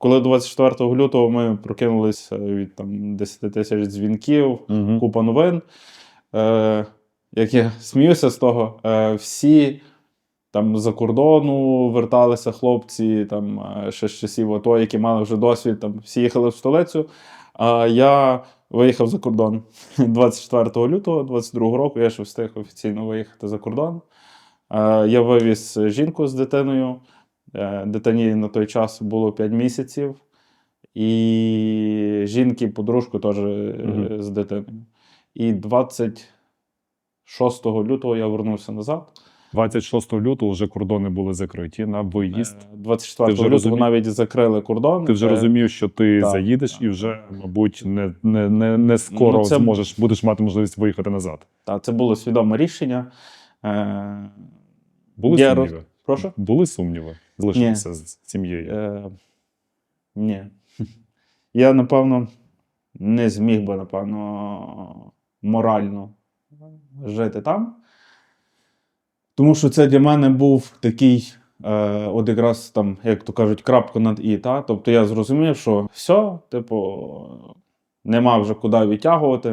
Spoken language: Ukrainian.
коли 24 лютого ми прокинулися від там, 10 тисяч дзвінків, Угу. купа новин. Е, як я сміюся з того, е, всі там за кордону верталися хлопці, там е, ще з часів АТО, які мали вже досвід, там всі їхали в столицю. А я виїхав за кордон 24 лютого 22 року. Я ще встиг офіційно виїхати за кордон. Е, я вивіз жінку з дитиною. Е, дитині на той час було 5 місяців. І жінки, подружку теж е, Мгм. з дитиною. І 26 лютого я вернувся назад. 26 лютого вже кордони були закриті на виїзд. Е, 24 лютого розумів- навіть закрили кордон. Ти вже Е, розумів, що ти так, заїдеш так, і вже, мабуть, не, не, не, не скоро Ну, це- зможеш, будеш мати можливість виїхати назад. Та, це було свідоме рішення. Е, Були Я сумніви? Прошу? Були сумніви залишитися з сім'єю. Е, ні. Я, напевно, не зміг би, напевно, морально жити там. Тому що це для мене був такий, е, от якраз там, як то кажуть, крапка над і. Та? Тобто я зрозумів, що все, типу, нема вже куди відтягувати.